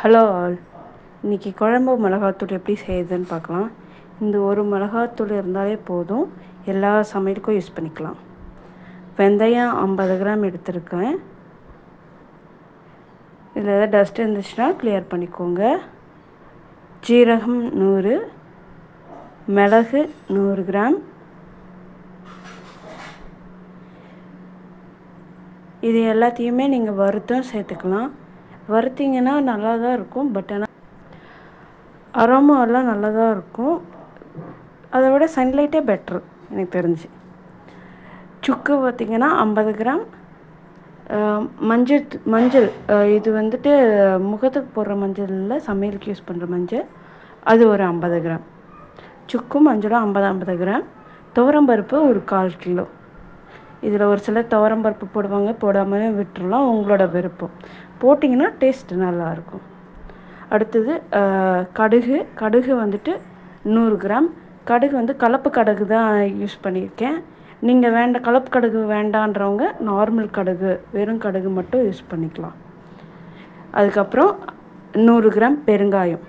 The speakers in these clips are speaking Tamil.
Hello all. இன்றைக்கி குழம்பு மிளகாத்தூள் எப்படி செய்யுதுன்னு பார்க்கலாம். இந்த ஒரு மிளகாத்தூள் இருந்தாலே போதும். எல்லா சமையலுக்கும் யூஸ் பண்ணிக்கலாம். வெந்தயம் ஐம்பது கிராம் எடுத்திருக்கேன். இதில் ஏதாவது டஸ்ட் இருந்துச்சுன்னா கிளியர் பண்ணிக்கோங்க. ஜீரகம் நூறு மிளகு நூறு கிராம். இது எல்லாத்தையுமே நீங்கள் வறுத்தும் சேர்த்துக்கலாம். வறுத்திங்கன்னா நல்லா தான் இருக்கும் பட் ஆனால் அரோமாவெல்லாம் நல்லா தான் இருக்கும். அதை விட சன்லைட்டே பெட்ரு எனக்கு தெரிஞ்சு. சுக்கு பார்த்திங்கன்னா ஐம்பது கிராம். மஞ்சள் மஞ்சள் இது வந்துட்டு முகத்துக்கு போடுற மஞ்சள் இல்லை சமையலுக்கு யூஸ் பண்ணுற மஞ்சள் அது ஒரு ஐம்பது கிராம். சுக்கும் மஞ்சளும் ஐம்பது ஐம்பது கிராம். துவரம்பருப்பு ஒரு கால் கிலோ. இதில் ஒரு சிலர் துவரம்பருப்பு போடுவாங்க போடாமல் விட்டுறலாம் உங்களோட விருப்பம். போட்டிங்கன்னா டேஸ்ட்டு நல்லாயிருக்கும். அடுத்தது கடுகு. கடுகு வந்துட்டு நூறு கிராம். கடுகு வந்து கலப்பு கடுகு தான் யூஸ் பண்ணியிருக்கேன். நீங்கள் வேண்ட கலப்பு கடுகு வேண்டான்றவங்க நார்மல் கடுகு வெறும் கடுகு மட்டும் யூஸ் பண்ணிக்கலாம். அதுக்கப்புறம் நூறு கிராம் பெருங்காயம்.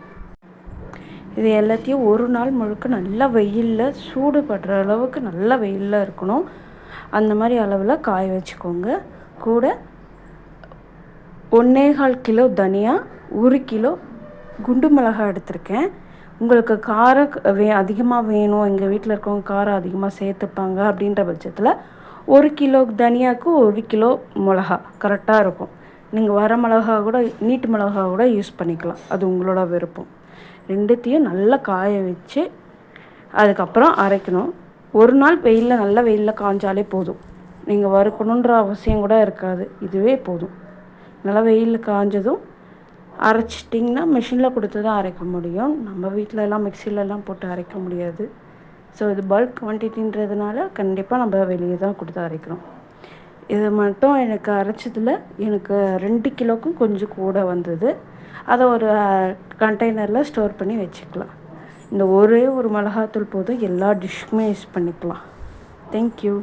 இது எல்லாத்தையும் ஒரு நாள் முழுக்க நல்லா வெயிலில் சூடுபடுற அளவுக்கு நல்லா வெயிலில் இருக்கணும். அந்த மாதிரி அளவில் காய வச்சுக்கோங்க. கூட ஒன்றேகால் கிலோ தனியா ஒரு கிலோ குண்டு மிளகாய் எடுத்திருக்கேன். உங்களுக்கு காரம் வே அதிகமாக வேணும் எங்கள் வீட்டில் இருக்கவங்க காரம் அதிகமாக சேர்த்துப்பாங்க அப்படின்ற பட்சத்தில் ஒரு கிலோ தனியாவுக்கு ஒரு கிலோ மிளகா கரெக்டாக இருக்கும். நீங்கள் வர மிளகா கூட நீட்டு மிளகா கூட யூஸ் பண்ணிக்கலாம். அது உங்களோட விருப்பம். ரெண்டுத்தையும் நல்லா காய வச்சு அதுக்கப்புறம் அரைக்கணும். ஒரு நாள் வெயிலில் நல்ல வெயிலில் காய்ஞ்சாலே போதும். நீங்கள் வறுக்கணுன்ற அவசியம் கூட இருக்காது. இதுவே போதும். நல்லா வெயிலில் காஞ்சதும் அரைச்சிட்டிங்கன்னா மிஷினில் கொடுத்து தான் அரைக்க முடியும். நம்ம வீட்டிலலாம் மிக்சிலெலாம் போட்டு அரைக்க முடியாது. ஸோ இது பல்க் குவான்டிட்டின்றதுனால கண்டிப்பாக நம்ம வெளியே தான் கொடுத்து அரைக்கிறோம். இது மட்டும் எனக்கு அரைச்சதில் எனக்கு ரெண்டு கிலோக்கும் கொஞ்சம் கூட வந்தது. அதை ஒரு கண்டெய்னரில் ஸ்டோர் பண்ணி வச்சுக்கலாம். இந்த ஒரே ஒரு மிளகாத்தூள் போதும் எல்லா டிஷ்ஷுமே யூஸ் பண்ணிக்கலாம். தேங்க்யூ